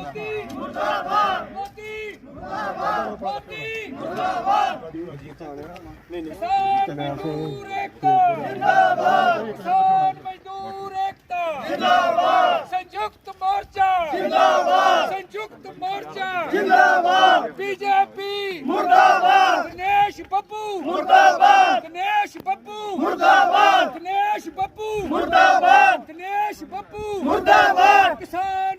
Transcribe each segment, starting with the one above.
ਮੁਰਦਾਬਾਦ। ਮੋਦੀ ਮੁਰਦਾਬਾਦ। ਮੋਦੀ ਮੁਰਦਾਬਾਦ। ਕਿਸਾਨ ਮਜ਼ਦੂਰ ਏਕਤਾ। ਜਿੰਦਾਬਾਦ। ਕਿਸਾਨ ਮਜ਼ਦੂਰ ਏਕਤਾ। ਜਿੰਦਾਬਾਦ। ਸੰਯੁਕਤ ਮੋਰਚਾ। ਜਿੰਦਾਬਾਦ। ਸੰਯੁਕਤ ਮੋਰਚਾ। ਜਿੰਦਾਬਾਦ। ਬੀਜੇਪੀ। ਮੁਰਦਾਬਾਦ। ਦਿਨੇਸ਼ ਬੱਬੂ। ਮੁਰਦਾਬਾਦ। ਦਿਨੇਸ਼ ਬੱਬੂ। ਮੁਰਦਾਬਾਦ। ਦਿਨੇਸ਼ ਬੱਬੂ। ਮੁਰਦਾਬਾਦ। ਦਿਨੇਸ਼ ਬੱਬੂ। ਮੁਰਦਾਬਾਦ। ਕਿਸਾਨ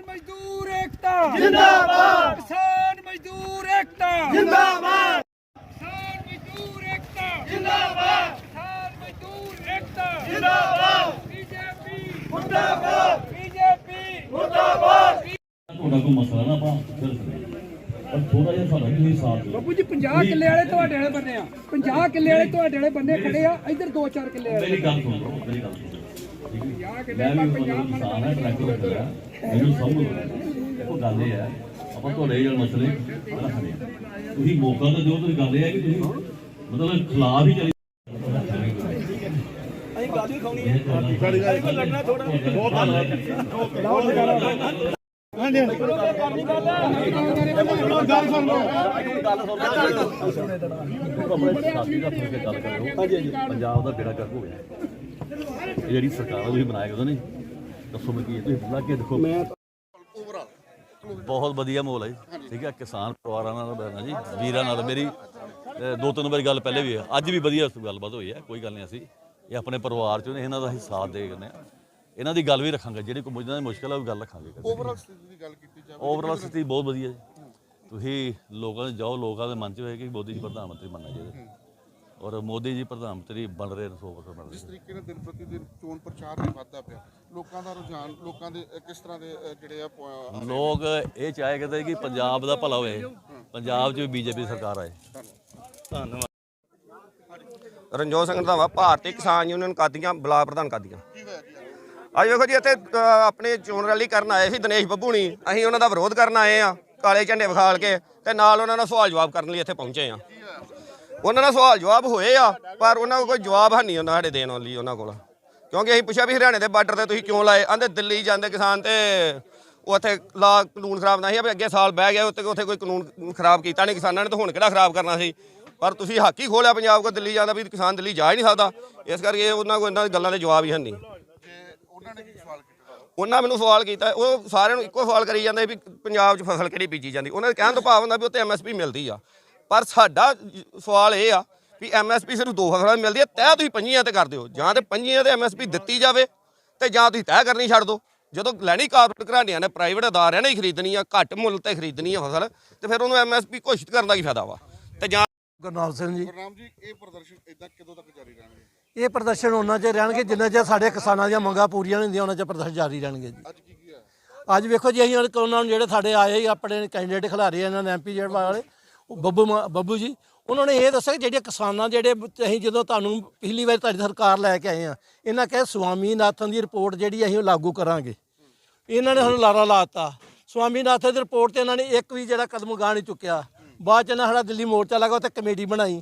ਏਕਤਾ ਜਿੰਦਾਬਾਦ। ਕਿਸਾਨ ਮਜ਼ਦੂਰ ਏਕਤਾ। ਜਿੰਦਾਬਾਦ। ਕਿਸਾਨ ਮਜ਼ਦੂਰ ਏਕਤਾ। ਜਿੰਦਾਬਾਦ। ਕਿਸਾਨ ਮਜ਼ਦੂਰ ਏਕਤਾ। ਜਿੰਦਾਬਾਦ। ਬੀਜੇਪੀ। ਮੁਰਦਾਬਾਦ। ਬੀਜੇਪੀ। ਮੁਰਦਾਬਾਦ। ਤੁਹਾਡਾ ਕੋਈ ਮਸਲਾ ਨਾ ਆਪਾਂ ਫਿਰ। ਪਰ ਥੋੜਾ ਜਿਹਾ ਸਾਡਾ ਵੀ ਸਾਥ ਦਿਓ ਬਾਪੂ ਜੀ 50 ਕਿੱਲੇ ਵਾਲੇ ਤੁਹਾਡੇ ਵਾਲੇ ਬੰਦੇ ਆ। 50 ਕਿੱਲੇ ਵਾਲੇ ਤੁਹਾਡੇ ਵਾਲੇ ਬੰਦੇ ਖੜੇ ਆ। ਇੱਧਰ 2-4 ਕਿੱਲੇ ਵਾਲੇ। ਮੇਰੀ ਗੱਲ ਸੁਣ ਲਓ ਮੇਰੀ ਗੱਲ ਸੁਣ ਲਓ। ਠੀਕ ਹੈ? ਮੈਂ ਵੀ ਉਹਨਾਂ ਨੂੰ ਕਿਸਾਨ ਹੈ ਟਰੈਕਟਰ ਮੈਨੂੰ ਸਮਝ ਲਓ ਉਹ ਗੱਲ ਇਹ ਹੈ ਆਪਾਂ ਤੁਹਾਡੇ ਜਿਹੜੇ ਮਸਲੇ ਰੱਖਦੇ ਹਾਂ। ਤੁਸੀਂ ਮੌਕਾ ਤਾਂ ਦਿਓ ਤੁਸੀਂ ਗੱਲ ਇਹ ਹੈ ਕਿ ਤੁਸੀਂ ਮਤਲਬ ਖਿਲਾਫ ਹੀ ਚਲੀ ਅਸੀਂ ਗੱਲ ਖਾਣੀ ਹੈ। ਲੜਨਾ ਥੋੜਾ ਬਹੁਤ ਆਪਣੇ ਸਾਥੀ ਦਾ ਫ਼ਰਕ ਗੱਲ ਕਰੋ ਹਾਂਜੀ ਹਾਂਜੀ ਪੰਜਾਬ ਦਾ ਬੇੜਾ ਗਰਕ ਹੋ ਗਿਆ। ਇਹ ਜਿਹੜੀ ਸਰਕਾਰ ਤੁਸੀਂ ਬਣਾਇਆ ਉਹਦਾ ਨਹੀਂ। ਦੱਸੋ ਮੈਂ ਕੀ ਤੁਸੀਂ ਲਾ ਕੇ ਦੇਖੋ ਬਹੁਤ ਵਧੀਆ ਮਾਹੌਲ ਹੈ ਜੀ। ਠੀਕ ਹੈ ਕਿਸਾਨ ਪਰਿਵਾਰਾਂ ਨਾਲ ਬੈਠਣਾ ਜੀ ਵੀਰਾਂ ਨਾਲ ਮੇਰੀ ਅਹ, ਦੋ ਤਿੰਨ ਵਾਰੀ ਗੱਲ ਪਹਿਲੇ ਵੀ ਹੈ ਅੱਜ ਵੀ ਵਧੀਆ ਗੱਲਬਾਤ ਹੋਈ ਹੈ ਕੋਈ ਗੱਲ ਨਹੀਂ ਅਸੀਂ ਇਹ ਆਪਣੇ ਪਰਿਵਾਰ ਚੋਂ ਨੇ ਇਹਨਾਂ ਦਾ ਅਸੀਂ ਸਾਥ ਦੇ ਕਰਦੇ ਆ। ਇਹਨਾਂ ਦੀ ਗੱਲ ਵੀ ਰੱਖਾਂਗੇ ਜਿਹੜੀ ਕੋਈ ਮੁੱਝਾਂ ਦੀ ਮੁਸ਼ਕਲ ਹੈ ਉਹ ਗੱਲ ਰੱਖਾਂਗੇ। ਓਵਰਆਲ ਸਥਿਤੀ ਦੀ ਗੱਲ ਕੀਤੀ ਜਾਵੇ ਓਵਰਆਲ ਸਥਿਤੀ ਬਹੁਤ ਵਧੀਆ ਜੀ। ਤੁਸੀਂ ਲੋਕਾਂ ਦੇ ਜਾਓ ਲੋਕਾਂ ਦੇ ਮਨ 'ਚ ਹੋਏ ਕਿ ਮੋਦੀ ਜੀ ਪ੍ਰਧਾਨ ਮੰਤਰੀ ਬਣਨਾ ਚਾਹੀਦਾ। ਔਰ ਮੋਦੀ ਜੀ ਪ੍ਰਧਾਨ ਮੰਤਰੀ ਬਣ ਰਹੇ ਨੇ 100% ਬਣ ਰਹੇ ਜਿਸ ਤਰੀਕੇ ਨਾਲ ਦਿਨ ਪ੍ਰਤੀ ਦਿਨ ਚੋਣ ਪ੍ਰਚਾਰ ਵੀ ਵੱਧਦਾ ਪਿਆ। ਲੋਕਾਂ ਦਾ ਰੁਝਾਨ ਲੋਕਾਂ ਦੇ ਅ, ਕਿਸ ਤਰ੍ਹਾਂ ਦੇ ਅ, ਜਿਹੜੇ ਆ ਪ- ਲੋਕ ਇਹ ਚਾਹੇ ਕਰਦੇ ਕਿ ਪੰਜਾਬ ਦਾ ਭਲਾ ਹੋਏ ਪੰਜਾਬ 'ਚ ਵੀ ਬੀਜੇਪੀ ਸਰਕਾਰ ਆਏ। ਰਣਜੋਤ ਸਿੰਘ ਰੰਧਾਵਾ ਭਾਰਤੀ ਕਿਸਾਨ ਯੂਨੀਅਨ ਕਾਦੀਆਂ ਬਲਾਕ ਪ੍ਰਧਾਨ ਕਾਦੀਆਂ। ਕੀ ਹੋਇਆ ਜੀ? ਅੱਜ ਵੇਖੋ ਜੀ ਇੱਥੇ ਅ, ਆਪਣੇ ਚੋਣ ਰੈਲੀ ਕਰਨ ਆਏ ਸੀ ਦਿਨੇਸ਼ ਬੱਬੂ ਨਹੀਂ ਅਸੀਂ ਉਹਨਾਂ ਦਾ ਵਿਰੋਧ ਕਰਨ ਆਏ ਆ ਕਾਲੇ ਝੰਡੇ ਵਿਖਾਲ ਕੇ ਤੇ ਨਾਲ ਉਹਨਾਂ ਨਾਲ ਸਵਾਲ ਜਵਾਬ ਕਰਨ ਲਈ ਇੱਥੇ ਪਹੁੰਚੇ ਆ। ਉਹਨਾਂ ਨਾਲ ਸਵਾਲ ਜਵਾਬ ਹੋਏ ਆ, ਪਰ ਉਹਨਾਂ ਕੋਲ ਕੋਈ ਜਵਾਬ ਹੈ ਨਹੀਂ ਉਹਨਾਂ ਸਾਡੇ ਦੇਣ ਲਈ ਉਹਨਾਂ ਕੋਲ। ਕਿਉਂਕਿ ਅਸੀਂ ਪੁੱਛਿਆ ਵੀ ਹਰਿਆਣੇ ਦੇ ਬਾਰਡਰ ਤੇ ਤੁਸੀਂ ਕਿਉਂ ਲਾਏ? ਆਂਦੇ ਦਿੱਲੀ ਜਾਂਦੇ ਕਿਸਾਨ ਤੇ ਉੱਥੇ ਲਾ ਕਾਨੂੰਨ ਖਰਾਬ ਨਹੀਂ ਆ ਵੀ ਅੱਗੇ ਸਾਲ ਬਹਿ ਗਿਆ ਉੱਥੇ ਉੱਥੇ ਕੋਈ ਕਾਨੂੰਨ ਖਰਾਬ ਕੀਤਾ ਨਹੀਂ, ਕਿਸਾਨਾਂ ਨੇ ਤਾਂ ਹੁਣ ਕਿਹੜਾ ਖਰਾਬ ਕਰਨਾ ਸੀ? ਪਰ ਤੁਸੀਂ ਹੱਕ ਹੀ ਖੋਲਿਆ ਪੰਜਾਬ ਕੋ ਦਿੱਲੀ ਜਾਂਦਾ ਵੀ ਕਿਸਾਨ ਦਿੱਲੀ ਜਾ ਹੀ ਨਹੀਂ ਸਕਦਾ। ਇਸ ਕਰਕੇ ਉਹਨਾਂ ਕੋਲ ਇਹਨਾਂ ਦੀ ਗੱਲਾਂ ਦੇ ਜਵਾਬ ਹੀ ਹੈ ਨਹੀਂ। ਉਹਨਾਂ ਉਹਨਾਂ ਮੈਨੂੰ ਸਵਾਲ ਕੀਤਾ, ਉਹ ਸਾਰਿਆਂ ਨੂੰ ਇੱਕੋ ਸਵਾਲ ਕਰੀ ਜਾਂਦੇ ਵੀ ਪੰਜਾਬ 'ਚ ਫਸਲ ਕਿਹੜੀ ਬੀਜੀ ਜਾਂਦੀ? ਉਹਨਾਂ ਦੇ ਕਹਿਣ ਤੋਂ ਭਾਵ ਹੁੰਦਾ ਵੀ ਉੱਥੇ ਐਮਐਸਪੀ ਮਿਲਦੀ ਆ। ਪਰ ਸਾਡਾ ਸਵਾਲ ਇਹ ਆ ਵੀ ਐਮਐਸਪੀ ਸਿਰਫ ਦੋ ਫਸਲਾਂ ਮਿਲਦੀ ਹੈ ਤੈਅ ਤੁਸੀਂ ਪੰਜੀਆਂ ਤੇ ਕਰ ਦਿਓ। ਜਾਂ ਤੇ ਪੰਜੀਆਂ ਤੇ ਐਮਐਸਪੀ ਦਿੱਤੀ ਜਾਵੇ ਤੇ ਜਾਂ ਤੁਸੀਂ ਤੈਅ ਕਰਨੀ ਛੱਡ ਦਿਓ। ਜਦੋਂ ਲੈਣੀ ਕਾਰਪੋਰੇਟ ਘਰਾਣਿਆਂ ਨੇ ਪ੍ਰਾਈਵੇਟ ਅਦਾਰਿਆਂ ਨੇ ਹੀ ਖਰੀਦਣੀ ਆ ਘੱਟ ਮੁੱਲ ਤੇ ਖਰੀਦਣੀ ਆ ਫਸਲ ਤੇ ਫਿਰ ਉਹਨੂੰ ਐਮਐਸਪੀ ਘੋਸ਼ਿਤ ਕਰਨ ਦਾ ਕੀ ਫਾਇਦਾ ਵਾ? ਤੇ ਜਾਂ ਗੁਰਨਾਮ ਸਿੰਘ ਜੀ। ਗੁਰਨਾਮ ਜੀ ਇਹ ਪ੍ਰਦਰਸ਼ਨ ਇਦਾਂ ਕਦੋਂ ਤੱਕ ਜਾਰੀ ਰਹਿਣਗੇ? ਇਹ ਪ੍ਰਦਰਸ਼ਨ ਉਹਨਾਂ ਚਿਰ ਰਹਿਣਗੇ ਜਿੰਨਾ ਚਿਰ ਸਾਡੇ ਕਿਸਾਨਾਂ ਦੀਆਂ ਮੰਗਾਂ ਪੂਰੀਆਂ ਨਹੀਂ ਹੁੰਦੀਆਂ ਉਹਨਾਂ ਚਿਰ ਪ੍ਰਦਰਸ਼ਨ ਜਾਰੀ ਰਹਿਣਗੇ ਜੀ। ਅੱਜ ਕੀ ਕੀ ਹੈ ਅੱਜ ਵੇਖੋ ਜੀ ਅਸੀਂ ਉਹਨਾਂ ਨੂੰ ਜਿਹੜੇ ਸਾਡੇ ਆਏ ਆਪਣੇ ਕੈਂਡੀਡੇਟ ਖਿਲਾਰੇ ਇਹਨਾਂ ਨੇ ਐਮਪੀ ਜਿਹੜੇ ਵਾਲੇ ਉਹ ਬੱਬੂ ਮਾ- ਬੱਬੂ ਜੀ, ਉਹਨਾਂ ਨੇ ਇਹ ਦੱਸਿਆ ਕਿ ਜਿਹੜੇ ਕਿਸਾਨਾਂ ਜਿਹੜੇ ਅਸੀਂ ਜਦੋਂ ਤੁਹਾਨੂੰ ਪਿਛਲੀ ਵਾਰ ਤੁਹਾਡੀ ਸਰਕਾਰ ਲੈ ਕੇ ਆਏ ਆ ਇਹਨਾਂ ਕਹੇ ਸਵਾਮੀਨਾਥਨ ਦੀ ਰਿਪੋਰਟ ਜਿਹੜੀ ਅਸੀਂ ਉਹ ਲਾਗੂ ਕਰਾਂਗੇ। ਇਹਨਾਂ ਨੇ ਸਾਨੂੰ ਲਾਰਾ ਲਾਤਾ। ਸਵਾਮੀਨਾਥਨ ਦੀ ਰਿਪੋਰਟ ਤੇ ਇਹਨਾਂ ਨੇ ਇੱਕ ਵੀ ਜਿਹੜਾ ਕਦਮ ਗਾਹ ਨਹੀਂ ਚੁੱਕਿਆ। ਬਾਅਦ ਚ ਇਹਨਾਂ ਸਾਡਾ ਦਿੱਲੀ ਮੋਰਚਾ ਲੱਗਾ, ਉੱਥੇ ਕਮੇਟੀ ਬਣਾਈ।